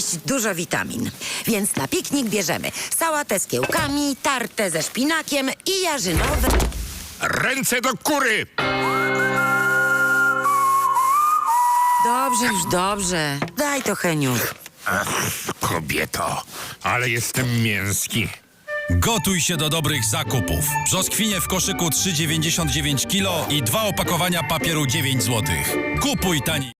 znaleźć dużo witamin. Więc na piknik bierzemy sałatę z kiełkami, tartę ze szpinakiem i jarzynowe... Ręce do kury! Dobrze, już dobrze. Daj to, Heniu. Kobieto, ale jestem mięski. Gotuj się do dobrych zakupów. Brzoskwinie w koszyku 3,99 kg i dwa opakowania papieru 9 zł. Kupuj taniej.